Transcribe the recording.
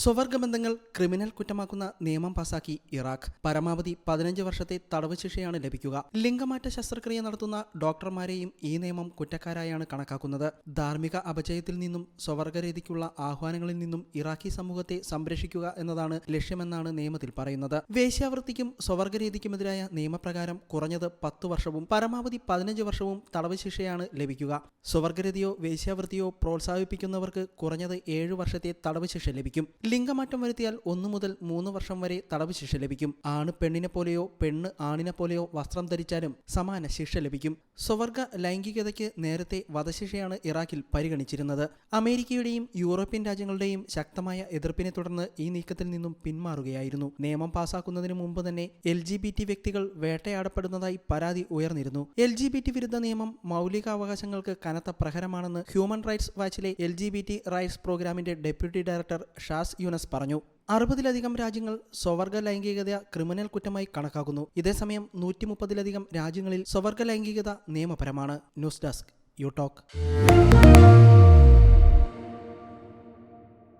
സ്വവർഗബന്ധങ്ങൾ criminal കുറ്റമാക്കുന്ന നിയമം പാസാക്കി Iraq. പരമാവധി പതിനഞ്ച് വർഷത്തെ തടവ് ശിക്ഷയാണ് ലഭിക്കുക. ലിംഗമാറ്റ ശസ്ത്രക്രിയ നടത്തുന്ന ഡോക്ടർമാരെയും ഈ നിയമം കുറ്റക്കാരായാണ് കണക്കാക്കുന്നത്. ധാർമ്മിക അപജയത്തിൽ നിന്നും സ്വവർഗരീതിക്കുള്ള ആഹ്വാനങ്ങളിൽ നിന്നും ഇറാഖി സമൂഹത്തെ സംരക്ഷിക്കുക എന്നതാണ് ലക്ഷ്യമെന്നാണ് നിയമത്തിൽ പറയുന്നത്. വേശ്യാവൃത്തിക്കും സ്വവർഗരീതിക്കുമെതിരായ നിയമപ്രകാരം കുറഞ്ഞത് പത്തു വർഷവും പരമാവധി പതിനഞ്ച് വർഷവും തടവ് ശിക്ഷയാണ് ലഭിക്കുക. സ്വവർഗരതിയോ വേശ്യാവൃത്തിയോ പ്രോത്സാഹിപ്പിക്കുന്നവർക്ക് കുറഞ്ഞത് ഏഴു വർഷത്തെ തടവ് ശിക്ഷ ലഭിക്കും. ലിംഗമാറ്റം വരുത്തിയാൽ ഒന്നു മുതൽ മൂന്ന് വർഷം വരെ തടവ് ശിക്ഷ ലഭിക്കും. ആണ് പെണ്ണിനെ പോലെയോ പെണ്ണ് ആണിനെ പോലെയോ വസ്ത്രം ധരിച്ചാലും സമാന ശിക്ഷ ലഭിക്കും. സ്വവർഗ ലൈംഗികതയ്ക്ക് നേരത്തെ വധശിക്ഷയാണ് ഇറാഖിൽ പരിഗണിച്ചിരുന്നത്. അമേരിക്കയുടെയും യൂറോപ്യൻ രാജ്യങ്ങളുടെയും ശക്തമായ എതിർപ്പിനെ തുടർന്ന് ഈ നീക്കത്തിൽ നിന്നും പിന്മാറുകയായിരുന്നു. നിയമം പാസാക്കുന്നതിന് മുമ്പ് തന്നെ എൽ ജി ബി ടി വ്യക്തികൾ വേട്ടയാടപ്പെടുന്നതായി പരാതി ഉയർന്നിരുന്നു. എൽ ജി ബി ടി വിരുദ്ധ നിയമം മൗലികാവകാശങ്ങൾക്ക് കനത്ത പ്രഹരമാണെന്ന് human rights വാച്ചിലെ L G B T rights പ്രോഗ്രാമിന്റെ ഡെപ്യൂട്ടി ഡയറക്ടർ ഷാസ് യുനസ് പറഞ്ഞു അറുപതിലധികം രാജ്യങ്ങൾ സ്വവർഗ ലൈംഗികത ക്രിമിനൽ കുറ്റമായി കണക്കാക്കുന്നു. ഇതേസമയം നൂറ്റി മുപ്പതിലധികം രാജ്യങ്ങളിൽ സ്വവർഗ ലൈംഗികത നിയമപരമാണ്. News desk you talk